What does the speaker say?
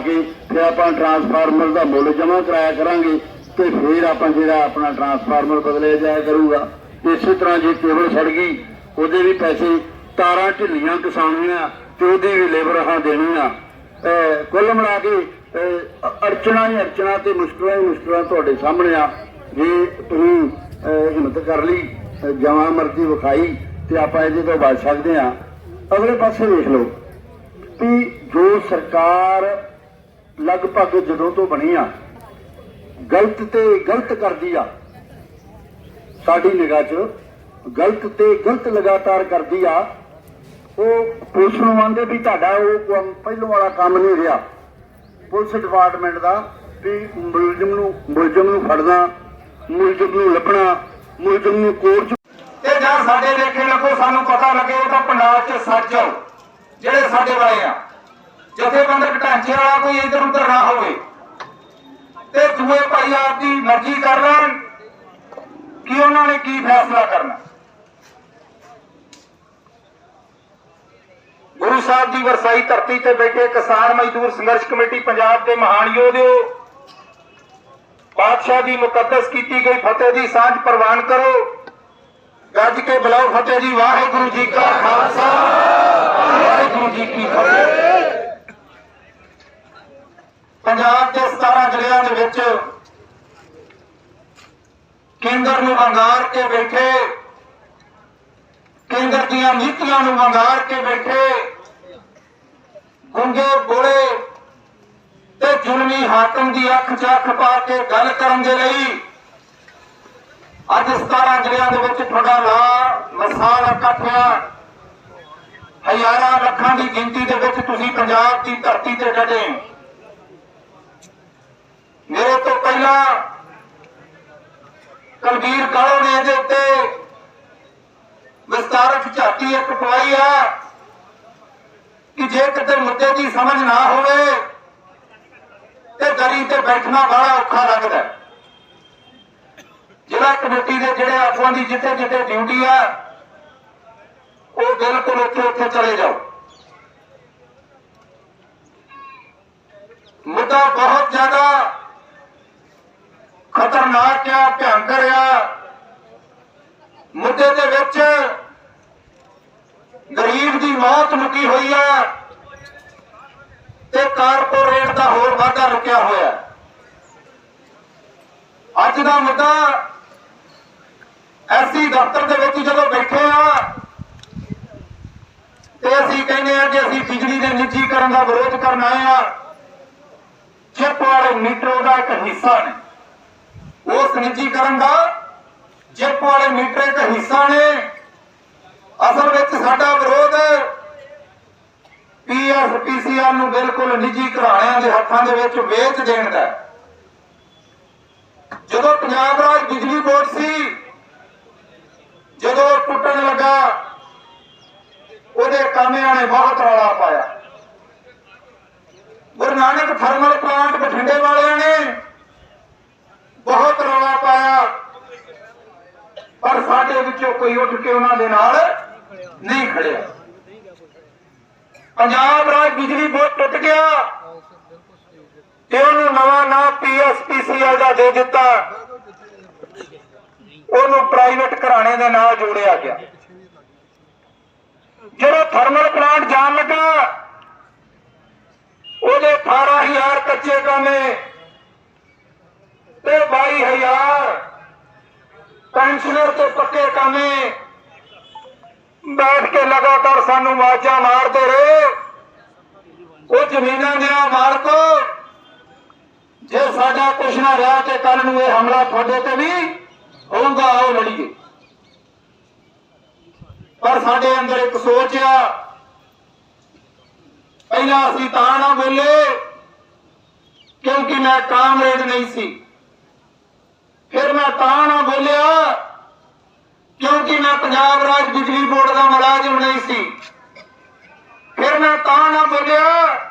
ਫਿਰ ਆਪਾਂ ਟਰਾਂਸਫਾਰਮਰ ਦਾ ਮੁੱਲ ਜਮ੍ਹਾਂ ਕਰਾਇਆ ਕਰਾਂਗੇ ਤੇ ਫਿਰ ਆਪਾਂ ਜਿਹੜਾ ਆਪਣਾ ਟਰਾਂਸਫਾਰਮਰ ਬਦਲਿਆ ਜਾਇਆ ਕਰੂਗਾ। ਇਸੇ ਤਰ੍ਹਾਂ ਜੇ ਕੇਬਲ ਸੜ ਗਈ, ਉਹਦੇ ਵੀ ਪੈਸੇ ਤਾਰਾਂ ਢਿੱਲੀਆਂ ਕਿਸਾਨੀਆਂ ਤੇ ਉਹਦੀ ਵੀ ਲੇਬਰ ਹਾਂ ਦੇਣੀ ਆ ਕੁੱਲ ਮਿਲਾ ਕੇ, ਅਹ ਹੀ ਅੜਚਣਾਂ ਤੇ ਮੁਸ਼ਕਲਾਂ ਹੀ ਮੁਸ਼ਕਲਾਂ ਤੁਹਾਡੇ ਸਾਹਮਣੇ ਆ। ਜੇ ਤੁਸੀਂ ਹਿੰਮਤ ਕਰ ਲਈ, ਅਹ ਜਮਾਂ ਮਰਜ਼ੀ ਵਿਖਾਈ ਤੇ ਆਪਾਂ ਇਹਦੇ ਤੋਂ ਬਚ ਸਕਦੇ ਆ ਅਗਲੇ ਪਾਸੇ ਵੇਖ ਲਓ ਵੀ ਜੋ ਸਰਕਾਰ ਲਗਭਗ ਜਦੋਂ ਤੋਂ ਬਣੀ ਆ, ਗਲਤ ਤੇ ਗਲਤ ਕਰਦੀ ਆ। ਸਾਡੀ ਨਿਗਾਹ 'ਚ ਗਲਤ ਤੇ ਗਲਤ ਲਗਾਤਾਰ ਕਰਦੀ ਆ। ਉਹ ਪੁਲਿਸ ਨੂੰ ਮੰਨਦੇ ਵੀ ਤੁਹਾਡਾ ਉਹ ਕੰਮ ਪਹਿਲੋਂ ਵਾਲਾ ਕੰਮ ਨਹੀਂ ਰਿਹਾ। ਪੁਲਿਸ ਡਿਪਾਰਟਮੈਂਟ ਦਾ ਵੀ ਮੁਲਜ਼ਮ ਨੂੰ ਮੁਲਜ਼ਮ ਨੂੰ ਫੜਨਾ, ਮੁਲਜ਼ਮ ਨੂੰ ਲੱਭਣਾ, ਮੁਲਜ਼ਮ ਨੂੰ ਕੋਰਟ 'ਚ ਤੇ ਜਾਂ ਸਾਡੇ ਲੇਖੇ ਲੱਗੋ ਸਾਨੂੰ ਪਤਾ ਲੱਗੇ ਉਹ ਤਾਂ ਪੰਜਾਬ 'ਚ ਸੱਚ ਜਿਹੜੇ ਸਾਡੇ ਵਾਲੇ ਆ। ਜਥੇਬੰਦਕ ਢਾਂਚੇ ਵਾਲਾ ਕੋਈ ਇਧਰ ਉਧਰ ਨਾ ਹੋਵੇ। ਤੇ ਦੂਏ ਭਾਈ ਆਪਦੀ ਮਰਜ਼ੀ ਕਰ ਲੈਣ ਕਿ ਉਹਨਾਂ ਨੇ ਕੀ ਫੈਸਲਾ ਕਰਨਾ। ਗੁਰੂ ਸਾਹਿਬ ਦੀ ਵਰਸਾਈ ਧਰਤੀ ਤੇ ਬੈਠੇ ਕਿਸਾਨ ਮਜ਼ਦੂਰ ਸੰਘਰਸ਼ ਕਮੇਟੀ ਪੰਜਾਬ ਦੇ ਮਹਾਨ ਯੋਧਿਓ ਪਾਤਸ਼ਾਹ ਦੀ ਮੁਕੱਦਸ ਕੀਤੀ ਗਈ ਫਤਿਹ ਦੀ ਸਾਂਝ ਪ੍ਰਵਾਨ ਕਰੋ। ਗੱਜ ਕੇ ਬੁਲਾਓ ਫਤਿਹ ਜੀ, ਵਾਹਿਗੁਰੂ ਜੀ ਕਾ ਖਾਲਸਾ, ਵਾਹਿਗੁਰੂ ਜੀ ਕੀ ਫਤਿਹ। ਪੰਜਾਬ ਦੇ 17 ਜ਼ਿਲ੍ਹਿਆਂ ਦੇ ਵਿੱਚ ਕੇਂਦਰ ਨੂੰ ਵੰਗਾਰ ਕੇ ਬੈਠੇ, ਕੇਂਦਰ ਦੀਆਂ ਨੀਤੀਆਂ ਨੂੰ ਵੰਗਾਰ ਕੇ ਬੈਠੇ, ਗੁੰਗੇ ਬੋਲੇ ਤੇ ਜ਼ੁਲਮੀ ਹਾਕਮ ਦੀ ਅੱਖ 'ਚ ਅੱਖ ਪਾ ਕੇ ਗੱਲ ਕਰਨ ਦੇ ਲਈ ਅੱਜ 17 ਜ਼ਿਲ੍ਹਿਆਂ ਦੇ ਵਿੱਚ ਤੁਹਾਡਾ ਲਾ ਮਸਾਲ ਇਕੱਠਿਆ। ਹਜ਼ਾਰਾਂ ਲੱਖਾਂ ਦੀ ਗਿਣਤੀ ਦੇ ਵਿੱਚ ਤੁਸੀਂ ਪੰਜਾਬ ਦੀ ਧਰਤੀ ਤੇ ਡਟੇ। ਮੇਰੇ ਤੋਂ ਪਹਿਲਾਂ ਕਲਬੀਰ ਕਾਲੋ ਨੇ ਇਹਦੇ ਉੱਤੇ ਵਿਸਤਾਰਕ ਝਾਤੀ ਇੱਕ ਪਵਾਈ ਆ ਕਿ ਜੇ ਕਿਤੇ ਮੁੱਦੇ ਦੀ ਸਮਝ ਨਾ ਹੋਵੇ ਤੇ ਦਰੀ ਤੇ ਬੈਠਣਾ ਬੜਾ ਔਖਾ ਲੱਗਦਾ ਜ਼ਿਲ੍ਹਾ ਕਮੇਟੀ ਦੇ ਜਿਹੜੇ ਆਗੂਆਂ ਦੀ ਜਿੱਥੇ ਜਿੱਥੇ ਡਿਊਟੀ ਆ, ਉਹ ਬਿਲਕੁਲ ਉੱਥੇ ਉੱਥੇ ਚਲੇ ਜਾਓ। ਮੁੱਦਾ ਬਹੁਤ ਖਤਰਨਾਕ ਆ ਆ ਮੁੱਦੇ ਦੇ ਵਿੱਚ ਗਰੀਬ ਦੀ ਮੌਤ ਲੁਕੀ ਹੋਈ ਆ ਤੇ ਕਾਰਪੋਰੇਟ ਦਾ ਹੋਰ ਵਾਧਾ ਰੁਕਿਆ ਹੋਇਆ। ਅੱਜ ਦਾ ਮੁੱਦਾ ਐਸੀ ਦਫ਼ਤਰ ਦੇ ਵਿੱਚ ਜਦੋਂ ਬੈਠੇ ਆ, ਤੇ ਅਸੀਂ ਕਹਿੰਦੇ ਆ ਕਿ ਅਸੀਂ ਬਿਜਲੀ ਦੇ ਨਿੱਜੀਕਰਨ ਦਾ ਵਿਰੋਧ ਕਰਨ ਆਏ ਆ। ਚਿੱਪ ਵਾਲੇ ਮੀਟਰ ਦਾ ਇੱਕ ਹਿੱਸਾ ਨੇ। ਉਸ ਨਿੱਜੀਕਰਨ ਦਾ ਜਿੱਪ ਵਾਲੇ ਮੀਟਰ ਇੱਕ ਹਿੱਸਾ ਨੇ। ਅਸਲ ਵਿੱਚ ਸਾਡਾ ਵਿਰੋਧ ਪੀਐਸਪੀਸੀਆਰ ਨੂੰ ਬਿਲਕੁਲ ਨਿੱਜੀ ਘਰਾਣਿਆਂ ਦੇ ਹੱਥਾਂ ਦੇ ਵਿੱਚ ਵੇਚ ਦੇਣ ਦਾ ਜਦੋਂ ਪੰਜਾਬ ਰਾਜ ਬਿਜਲੀ ਬੋਰਡ ਸੀ, ਜਦੋਂ ਟੁੱਟਣ ਲੱਗਾ, ਉਹਦੇ ਕਾਮਿਆਂ ਨੇ ਬਹੁਤ ਰੌਲਾ ਪਾਇਆ। ਗੁਰੂ ਨਾਨਕ ਥਰਮਲ ਪਲਾਂਟ ਬਠਿੰਡੇ ਵਾਲਿਆਂ ਨੇ ਬਹੁਤ ਰੌਲਾ ਪਾਇਆ ਪਰ ਸਾਡੇ ਵਿੱਚੋਂ ਕੋਈ ਉੱਠ ਕੇ ਉਹਨਾਂ ਦੇ ਨਾਲ ਨਹੀਂ ਖੜਿਆ। ਪੰਜਾਬ ਰਾਜ ਬਿਜਲੀ ਬੋਰਡ ਟੁੱਟ ਗਿਆ ਤੇ ਉਹਨੂੰ ਨਵਾਂ ਨਾਮ ਪੀਐਸਪੀਸੀਐਲ ਦਾ ਦੇ ਦਿੱਤਾ। ਉਹਨੂੰ ਪ੍ਰਾਈਵੇਟ ਘਰਾਣੇ ਦੇ ਨਾਲ ਜੋੜਿਆ ਗਿਆ। ਜਦੋਂ ਥਰਮਲ ਪਲਾਂਟ ਜਾਣ ਲੱਗਾ, ਉਹਦੇ 18000 ਕੱਚੇ ਕਾਮੇ ਤੇ 22000 ਪੈਨਸ਼ਨਰ ਤੇ ਪੱਕੇ ਕਾਮੇ। ਬੈਠ ਕੇ ਲਗਾਤਾਰ ਸਾਨੂੰ ਆਵਾਜ਼ਾਂ ਮਾਰਦੇ ਰਹੇ। ਉਹ ਜ਼ਮੀਨਾਂ ਦੇ ਮਾਲਕੋ। ਜੇ ਸਾਡਾ ਕੁਛ ਨਾ ਰਿਹਾ ਤੇ ਕੱਲ ਨੂੰ ਇਹ ਹਮਲਾ ਤੁਹਾਡੇ ਤੇ ਵੀ ਹੋਊਗਾ, ਆਓ ਲੜੀਏ। ਪਰ ਸਾਡੇ ਅੰਦਰ ਇੱਕ ਸੋਚ ਆ। ਪਹਿਲਾਂ ਅਸੀਂ ਤਾਂ ਨਾ ਬੋਲੇ, ਕਿਉਂਕਿ ਮੈਂ ਕਾਮਰੇਡ ਨਹੀਂ ਸੀ। ਫਿਰ ਮੈਂ ਤਾਂ ਨਾ ਪੰਜਾਬ ਰਾਜ ਬਿਜਲੀ ਬੋਰਡ ਦਾ ਮੁਲਾਜ਼ਮ ਨਹੀਂ ਸੀ। ਫਿਰ ਮੈਂ ਤਾਂ ਨਾ ਬੋਲਿਆ